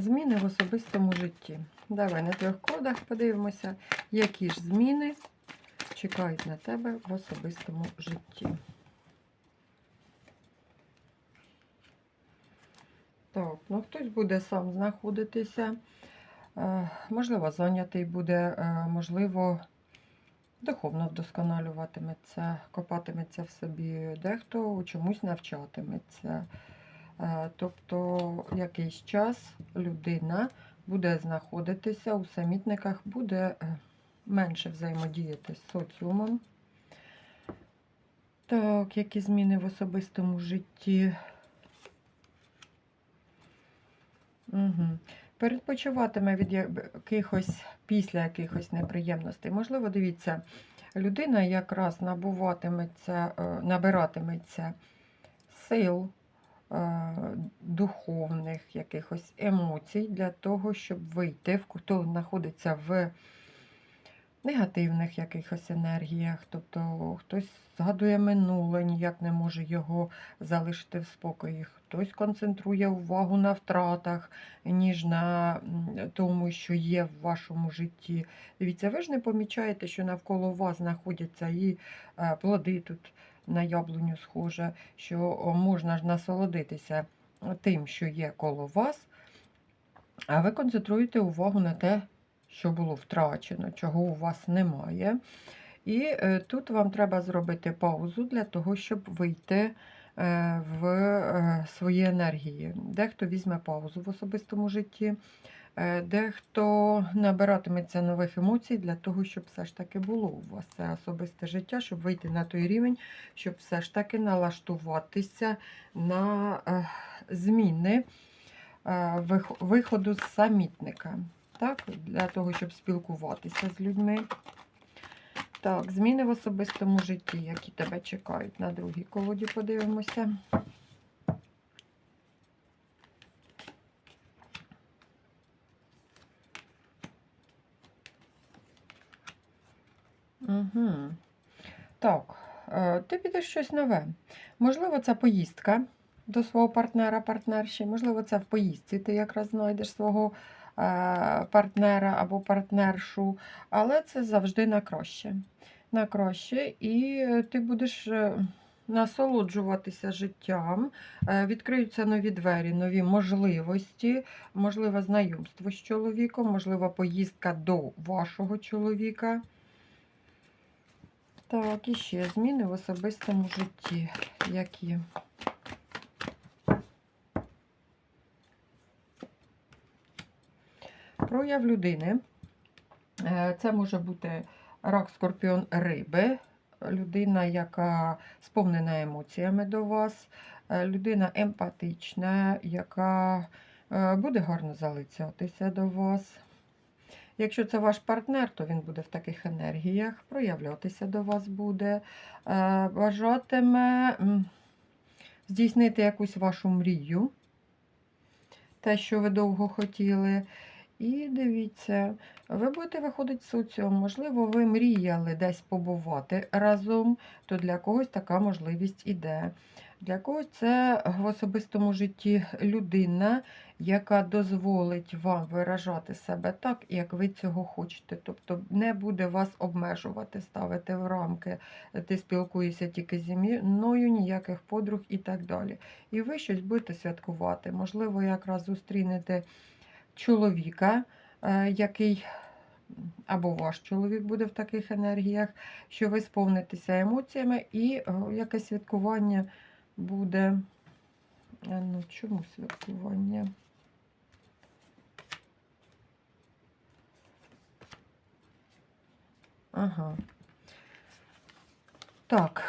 Зміни в особистому житті. Давай на трьох кодах подивимося, які ж зміни чекають на тебе в особистому житті. Так, ну хтось буде сам знаходитися, е, можливо, зайнятий буде, е, можливо, духовно вдосконалюватиметься, копатиметься в собі, дехто чомусь навчатиметься. Е, Тобто якийсь час людина буде знаходитися у самітниках, буде е, менше взаємодіяти з соціумом. Так, які зміни в особистому житті? Угу. Передпочиватиме від якихось після якихось неприємностей. Можливо, дивіться, людина якраз набуватиметься, е, набиратиметься сил, духовних якихось емоцій для того, щоб вийти, хто знаходиться в негативних якихось енергіях, тобто хтось згадує минуле, ніяк не може його залишити в спокої, хтось концентрує увагу на втратах, ніж на тому, що є в вашому житті. Дивіться, ви ж не помічаєте, що навколо вас знаходяться і е, плоди тут на яблуню схоже, що можна ж насолодитися тим, що є коло вас, а ви концентруєте увагу на те, що було втрачено, чого у вас немає. І е, тут вам треба зробити паузу для того, щоб вийти е, в е, свої енергії. Дехто візьме паузу в особистому житті, дехто набиратиметься нових емоцій для того, щоб все ж таки було у вас це особисте життя, щоб вийти на той рівень, щоб все ж таки налаштуватися на е, зміни е, виходу з самітника. Так, для того, щоб спілкуватися з людьми. Так, зміни в особистому житті, які тебе чекають. На другій колоді подивимося. Угу. Так, е, ти підеш щось нове. Можливо, це поїздка до свого партнера, партнерші. Можливо, це в поїздці ти якраз знайдеш свого е, партнера або партнершу, але це завжди на краще. На краще, і ти будеш е, насолоджуватися життям, відкриються нові двері, нові можливості, можливе знайомство з чоловіком, можлива поїздка до вашого чоловіка. Так, і ще зміни в особистому житті. Які? Прояв людини. Е, Це може бути рак, скорпіон, риби, людина, яка сповнена емоціями до вас, е, людина емпатична, яка е, буде гарно залицятися до вас. Якщо це ваш партнер, то він буде в таких енергіях, проявлятися до вас буде, е, бажатиме здійснити якусь вашу мрію, те, що ви довго хотіли. І дивіться, ви будете виходити в соціум, можливо, ви мріяли десь побувати разом, то для когось така можливість іде. Для когось це в особистому житті людина, яка дозволить вам виражати себе так, як ви цього хочете. Тобто не буде вас обмежувати, ставити в рамки, ти спілкуєшся тільки зі мною, ніяких подруг і так далі. І ви щось будете святкувати. Можливо, якраз зустрінете чоловіка, е, який або ваш чоловік буде в таких енергіях, що ви сповнитеся емоціями, і е, якесь святкування буде. А Ну, чому святкування? Ага. Так,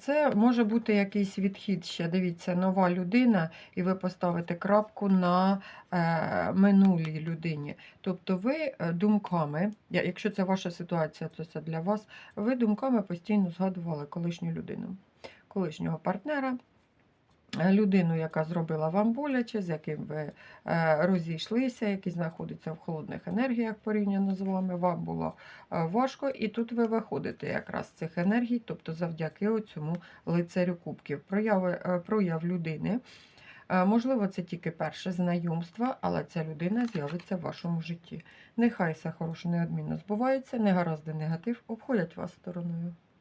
це може бути якийсь відхід ще. Дивіться, нова людина, і ви поставите крапку на е, минулій людині. Тобто ви е, думками, якщо це ваша ситуація, то це для вас, ви думками постійно згадували колишню людину, колишнього партнера, е, людину, яка зробила вам боляче, з яким ви е, розійшлися, який знаходиться в холодних енергіях порівняно з вами, вам було е, важко, і тут ви виходите якраз з цих енергій, тобто завдяки цьому лицарю кубків. Прояви, е, прояв людини Можливо, це тільки перше знайомство, але ця людина з'явиться в вашому житті. Нехай все хороше неодмінно збувається, негаразди негатив обходять вас стороною.